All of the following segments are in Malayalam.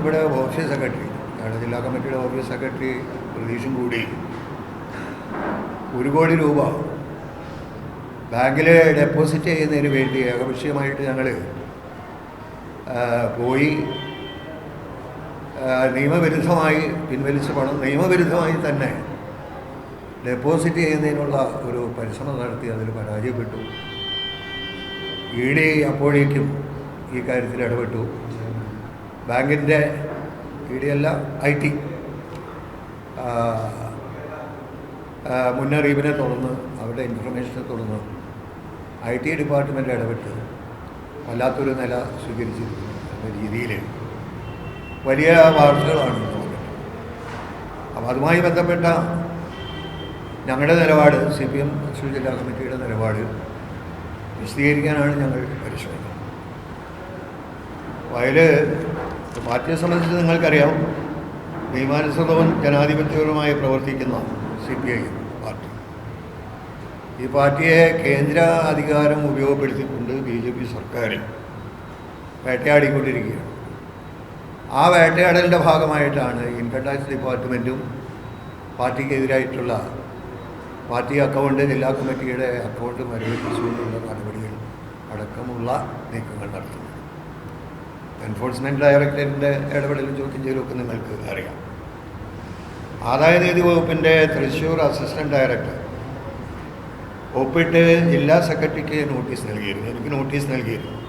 ഇവിടെ ഓഫീസ് സെക്രട്ടറി ഞങ്ങളുടെ ജില്ലാ കമ്മിറ്റിയുടെ ഓഫീസ് സെക്രട്ടറി പ്രതീക്ഷും കൂടി. ഒരു കോടി രൂപ ബാങ്കിൽ ഡെപ്പോസിറ്റ് ചെയ്യുന്നതിന് വേണ്ടി ഏകപക്ഷീയമായിട്ട് ഞങ്ങൾ പോയി നിയമവിരുദ്ധമായി പിൻവലിച്ച പണം നിയമവിരുദ്ധമായി തന്നെ ഡെപ്പോസിറ്റ് ചെയ്യുന്നതിനുള്ള ഒരു പരിശ്രമം നടത്തി അതിൽ പരാജയപ്പെട്ടു. ഇ ഡി അപ്പോഴേക്കും ഈ കാര്യത്തിൽ ഇടപെട്ടു. ബാങ്കിന്റെ ഇ ഡി അല്ല ഐ ടി മുന്നറിയിപ്പിനെ തുടർന്ന് അവരുടെ ഇൻഫർമേഷനെ തുടർന്ന് ഐ ടി ഡിപ്പാർട്ട്മെന്റ് ഇടപെട്ട് വല്ലാത്തൊരു നില സ്വീകരിച്ചിരിക്കുന്നു രീതിയിൽ വലിയ വാർത്തകളാണ് അപ്പോൾ അതുമായി ബന്ധപ്പെട്ട ഞങ്ങളുടെ നിലപാട് സി പി എം തൃശ്ശൂർ ജില്ലാ കമ്മിറ്റിയുടെ നിലപാട് വിശദീകരിക്കാനാണ് ഞങ്ങൾ പരിശ്രമിക്കുന്നത്. അപ്പോൾ അതിൽ പാർട്ടിയെ സംബന്ധിച്ച് നിങ്ങൾക്കറിയാം. നിയമാനുസൃതവും ജനാധിപത്യപരമായി പ്രവർത്തിക്കുന്ന സി പി ഐ പാർട്ടി. ഈ പാർട്ടിയെ കേന്ദ്ര അധികാരം ഉപയോഗപ്പെടുത്തിക്കൊണ്ട് ബി ജെ പി സർക്കാർ വേട്ടയാടിക്കൊണ്ടിരിക്കുകയാണ്. ആ വേട്ടയാടലിന്റെ ഭാഗമായിട്ടാണ് ഇൻകം ടാക്സ് ഡിപ്പാർട്ട്മെന്റും പാർട്ടിക്കെതിരായിട്ടുള്ള പാർട്ടി അക്കൗണ്ട് ജില്ലാ കമ്മിറ്റിയുടെ അക്കൗണ്ട് മരവിപ്പിച്ചുകൊണ്ടുള്ള നടപടികൾ അടക്കമുള്ള നീക്കങ്ങൾ നടത്തുന്നത്. എൻഫോഴ്സ്മെന്റ് ഡയറക്ടറേറ്റിന്റെ ഇടപെടലും ചോദ്യം ചെയ്യലൊക്കെ നിങ്ങൾക്ക് അറിയാം. ആദായനികുതി വകുപ്പിന്റെ തൃശ്ശൂർ അസിസ്റ്റന്റ് ഡയറക്ടർ ഒപ്പിട്ട് ജില്ലാ സെക്രട്ടറിക്ക് നോട്ടീസ് നൽകിയിരുന്നു. എനിക്ക് നോട്ടീസ് നൽകിയിരുന്നു.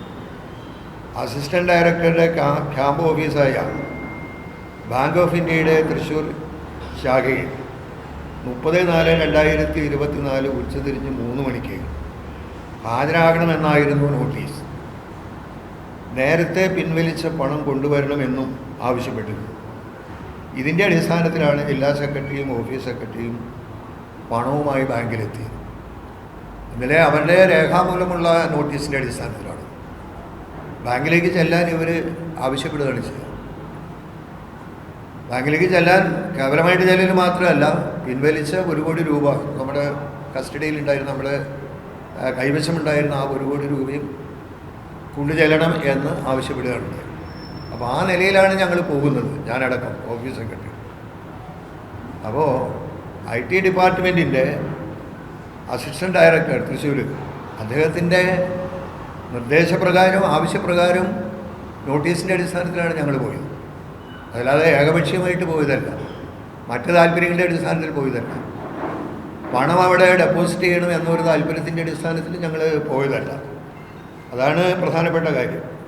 അസിസ്റ്റന്റ് ഡയറക്ടറുടെ ക്യാ- ക്യാമ്പ് ഓഫീസായ ബാങ്ക് ഓഫ് ഇന്ത്യയുടെ തൃശ്ശൂർ ശാഖയിൽ മുപ്പത് നാല് രണ്ടായിരത്തി ഇരുപത്തിനാല് ഉച്ചതിരിഞ്ഞ് മൂന്ന് മണിക്ക് ഹാജരാകണമെന്നായിരുന്നു നോട്ടീസ് നേരത്തെ പിൻവലിച്ച പണം കൊണ്ടുവരണമെന്നും ആവശ്യപ്പെട്ടിരുന്നു. ഇതിന്റെ അടിസ്ഥാനത്തിലാണ് ജില്ലാ സെക്രട്ടറിയും ഓഫീസ് സെക്രട്ടറിയും പണവുമായി ബാങ്കിലെത്തിയത്. ഇന്നലെ അവരുടെ രേഖാമൂലമുള്ള നോട്ടീസിന്റെ അടിസ്ഥാനത്തിലാണ്. ബാങ്കിലേക്ക് ചെല്ലാൻ ഇവർ ആവശ്യപ്പെടുകയാണ് ചെയ്യുന്നത് ബാങ്കിലേക്ക് ചെല്ലാൻ കേവലമായിട്ട് ചെല്ലൽ മാത്രമല്ല പിൻവലിച്ച ഒരു കോടി രൂപ നമ്മുടെ കസ്റ്റഡിയിൽ ഉണ്ടായിരുന്ന നമ്മുടെ കൈവശമുണ്ടായിരുന്ന ആ ഒരു കോടി രൂപയും കൊണ്ടു ചെല്ലണം എന്ന് ആവശ്യപ്പെടുകയാണ്. അപ്പോൾ ആ നിലയിലാണ് ഞങ്ങൾ പോകുന്നത് ഞാനടക്കം ഓഫീസ് സെക്രട്ടറി. അപ്പോൾ ഐ ടി ഡിപ്പാർട്ട്മെന്റിന്റെ അസിസ്റ്റന്റ് ഡയറക്ടർ തൃശ്ശൂർ അദ്ദേഹത്തിന്റെ നിർദ്ദേശപ്രകാരം ആവശ്യപ്രകാരം നോട്ടീസിന്റെ അടിസ്ഥാനത്തിലാണ് ഞങ്ങൾ പോയത്. അതല്ലാതെ ഏകപക്ഷീയമായിട്ട് പോയതല്ല. മറ്റ് താല്പര്യങ്ങളുടെ അടിസ്ഥാനത്തിൽ പോയതല്ല. പണം അവിടെ ഡെപ്പോസിറ്റ് ചെയ്യണം എന്നൊരു താല്പര്യത്തിന്റെ അടിസ്ഥാനത്തിൽ ഞങ്ങൾ പോയതല്ല. അതാണ് പ്രധാനപ്പെട്ട കാര്യം.